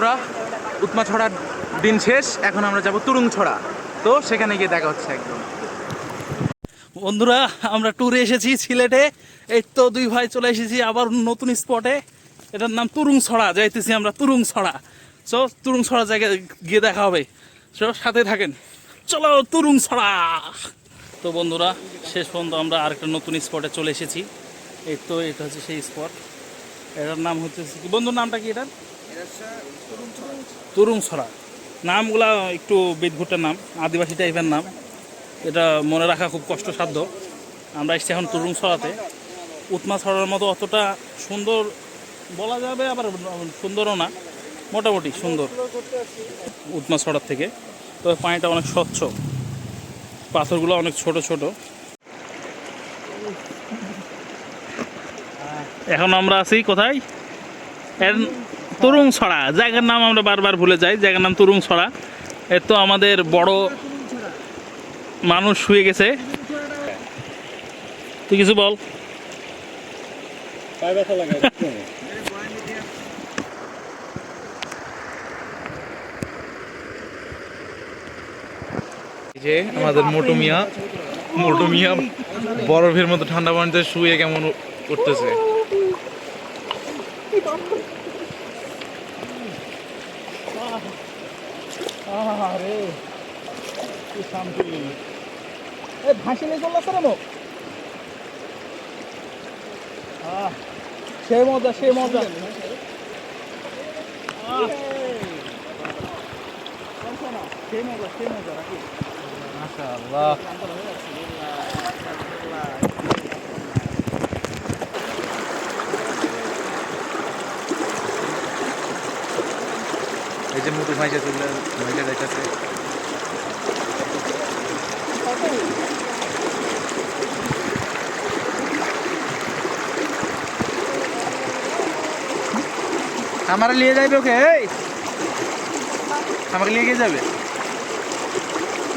বন্ধুরা, উৎমা ছড়ার দিন শেষ, এখন আমরা যাব তুরুং ছড়া। তো সেখানে গিয়ে দেখা হচ্ছে একদম। বন্ধুরা, আমরা ট্যুরে এসেছি সিলেটে। এই তো দুই ভাই চলে এসেছি আবার নতুন স্পটে এটার নাম তুরুং ছড়া, যাইতেছি আমরা তুরুং ছড়া। সো তুরুং ছড়া জায়গায় গিয়ে দেখা হবে। সো সাথে থাকেন। চলো তুরুং ছড়া। তো বন্ধুরা, শেষ পর্যন্ত আমরা আরেকটা নতুন স্পটে চলে এসেছি। এই তো, এটা হচ্ছে সেই স্পট এটার নাম হচ্ছে বন্ধুর নামটা কি এটার? তুরুং ছড়া। নামগুলা একটু বেদঘুটের নাম, আদিবাসী টাইপের নাম। এটা মনে রাখা খুব কষ্টসাধ্য। আমরা এসেছি এখন তরুণ ছড়াতে। উৎমা ছড়ার মতো অতটা সুন্দর বলা যাবে, আবার সুন্দরও না। মোটামুটি সুন্দর উৎমা ছড়ার থেকে। তবে পানিটা অনেক স্বচ্ছ। পাথরগুলো অনেক ছোট ছোট। এখন আমরা আছি কোথায়? তরুং ছড়া জায়গার নাম আমরা বারবার ভুলে যাই জায়গার নাম তরুং ছড়া এর তো আমাদের বড় মানুষ শুয়ে গেছে। তুই কিছু বল। এই যে আমাদের মোটু মিয়া মোটু মিয়া বরফের মতো ঠান্ডা পানিতে শুয়ে কেমন করতেছে? আরে কি শান্তি। এ ভাসি নিয়ে চলে আসছে রে মুখ আহ, সে মজা সে মজা। সে মজা সে মজা রাখি মাশাআল্লাহ। এই যে মুটু ভাই যেতে ভাইটা যাইতেছে আমার নিয়ে যাবে ওকে আমাকে নিয়ে গিয়ে যাবে?